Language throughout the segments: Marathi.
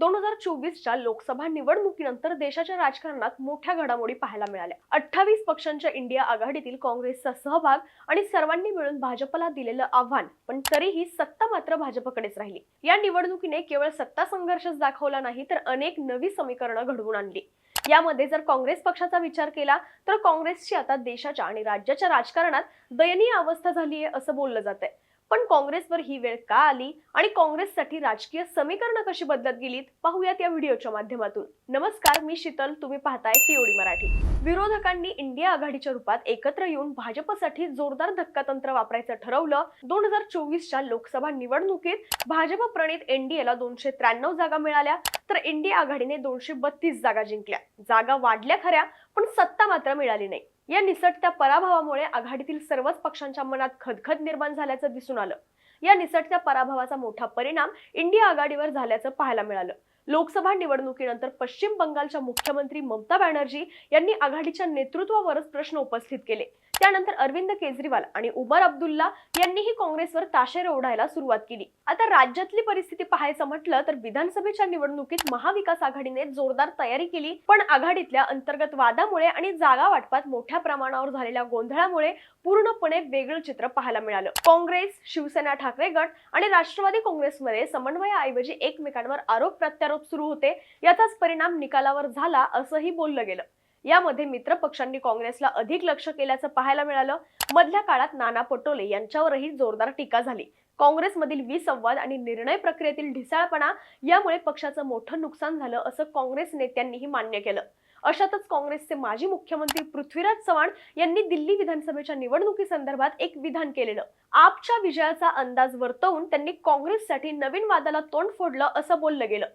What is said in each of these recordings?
दोन हजार चोवीसच्या लोकसभा निवडणुकीनंतर देशाच्या राजकारणात मोठ्या घडामोडी पाहायला मिळाल्या. अठ्ठावीस पक्षांच्या इंडिया आघाडीतील काँग्रेसचा सहभाग आणि सर्वांनी मिळून भाजपला दिलेलं आव्हान पण तरीही सत्ता मात्र भाजपकडेच राहिली. या निवडणुकीने केवळ सत्ता संघर्षच दाखवला नाही तर अनेक नवी समीकरणं घडवून आणली. यामध्ये जर काँग्रेस पक्षाचा विचार केला तर काँग्रेसची आता देशाच्या आणि राज्याच्या राजकारणात दयनीय अवस्था झाली आहे असं बोललं जात आहे पण काँग्रेसवर ही वेळ का आली? आणि काँग्रेससाठी राजकीय समीकरणं कशी बदलत गेलीत? पाहूयात या व्हिडिओच्या माध्यमातून. नमस्कार मी शीतल. तुम्ही पाहताय टीओडी मराठी. विरोधकांनी इंडिया आघाडीच्या रूपात एकत्र येऊन भाजपसाठी जोरदार धक्कातंत्र वापरायचं ठरवलं. दोन हजार चोवीसच्या लोकसभा निवडणुकीत भाजप प्रणित एनडीएला दोनशे त्र्याण्णव जागा मिळाल्या. तर इंडिया आघाडीने दोनशे बत्तीस जागा जिंकल्या. जागा वाढल्या खऱ्या पण सत्ता मात्र मिळाली नाही. या निसटत्या पराभवामुळे आघाडीतील सर्वच पक्षांच्या मनात खदखद निर्माण झाल्याचं दिसून आलं. या निसटत्या पराभवाचा मोठा परिणाम इंडिया आघाडीवर झाल्याचं पाहायला मिळालं. लोकसभा निवडणुकीनंतर पश्चिम बंगालच्या मुख्यमंत्री ममता बॅनर्जी यांनी आघाडीच्या नेतृत्वावरच प्रश्न उपस्थित केले. त्यानंतर अरविंद केजरीवाल आणि उमर अब्दुल्ला यांनीही काँग्रेसवर ताशेर ओढायला सुरुवात केली. आता राज्यातली परिस्थिती पाहायचं म्हटलं तर विधानसभेच्या निवडणुकीत महाविकास आघाडीने जोरदार तयारी केली. पण आघाडीतल्या अंतर्गत वादामुळे आणि जागा वाटपात मोठ्या प्रमाणावर झालेल्या गोंधळामुळे पूर्णपणे वेगळं चित्र पाहायला मिळालं. काँग्रेस शिवसेना ठाकरे गट आणि राष्ट्रवादी काँग्रेसमध्ये समन्वयाऐवजी एकमेकांवर आरोप प्रत्यारोप सुरू होते. याचाच परिणाम निकालावर झाला असंही बोललं गेलं. यामध्ये मित्र पक्षांनी काँग्रेसला अधिक लक्ष केल्याचं पाहायला मिळालं. मधल्या काळात नाना पटोले यांच्यावरही जोरदार टीका झाली. काँग्रेसमधील विसंवाद आणि निर्णय प्रक्रियेतील ढिसाळपणा यामुळे पक्षाचं मोठं नुकसान झालं असं काँग्रेस नेत्यांनीही मान्य केलं. अशातच काँग्रेसचे माजी मुख्यमंत्री पृथ्वीराज चव्हाण यांनी दिल्ली विधानसभेच्या निवडणुकीसंदर्भात एक विधान केलेलं. आपच्या विजयाचा अंदाज वर्तवून त्यांनी काँग्रेससाठी नवीन वादाला तोंड फोडलं असं बोललं गेलं.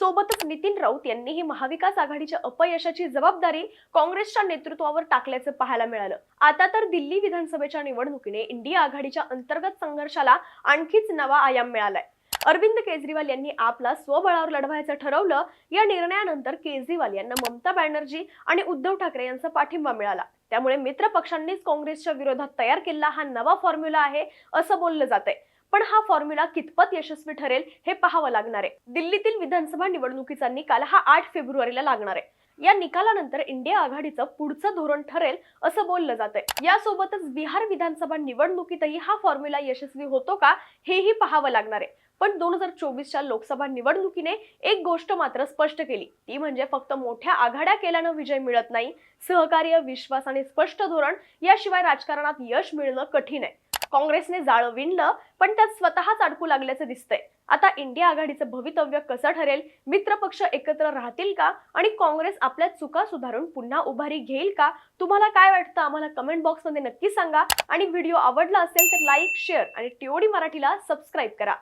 सोबतच नितीन राऊत यांनीही महाविकास आघाडीच्या अपयशाची जबाबदारी काँग्रेसच्या नेतृत्वावर टाकल्याचं पाहायला मिळालं. आता तर दिल्ली विधानसभेच्या निवडणुकीने इंडिया आघाडीच्या अंतर्गत संघर्षाला आणखीच नवा आयाम मिळालाय. अरविंद केजरीवाल यांनी आपला स्वबळावर लढवायचं ठरवलं या निर्णयानंतर केजरीवाल यांना ममता बॅनर्जी आणि उद्धव ठाकरे यांचा पाठिंबा मिळाला. त्यामुळे मित्र पक्षांनीच काँग्रेसच्या विरोधात तयार केलेला हा नवा फॉर्म्युला आहे असं बोललं जातंय. पण हा फॉर्म्युला कितपत यशस्वी ठरेल हे पाहावं लागणार आहे. दिल्लीतील विधानसभा निवडणुकीचा निकाल हा आठ फेब्रुवारीला लागणार आहे. या निकालानंतर इंडिया आघाडीचं पुढचं धोरण ठरेल असं बोललं जात आहे यासोबतच बिहार विधानसभा निवडणुकीतही हा फॉर्म्युला यशस्वी होतो का हेही पाहावं लागणार आहे. पण दोन हजार चोवीसच्या लोकसभा निवडणुकीने एक गोष्ट मात्र स्पष्ट केली. ती म्हणजे फक्त मोठ्या आघाड्या केल्यानं विजय मिळत नाही. सहकार्य विश्वास आणि स्पष्ट धोरण याशिवाय राजकारणात यश मिळणं कठीण आहे. काँग्रेसने जाळं विणलं पण त्यात स्वतःच अडकू लागल्याचं दिसतंय. आता इंडिया आघाडीचं भवितव्य कसं ठरेल? मित्रपक्ष एकत्र राहतील का? आणि काँग्रेस आपल्या चुका सुधारून पुन्हा उभारी घेईल का? तुम्हाला काय वाटतं? आम्हाला कमेंट बॉक्समध्ये नक्की सांगा. आणि व्हिडिओ आवडला असेल तर लाईक शेअर आणि टीओडी मराठीला सबस्क्राईब करा.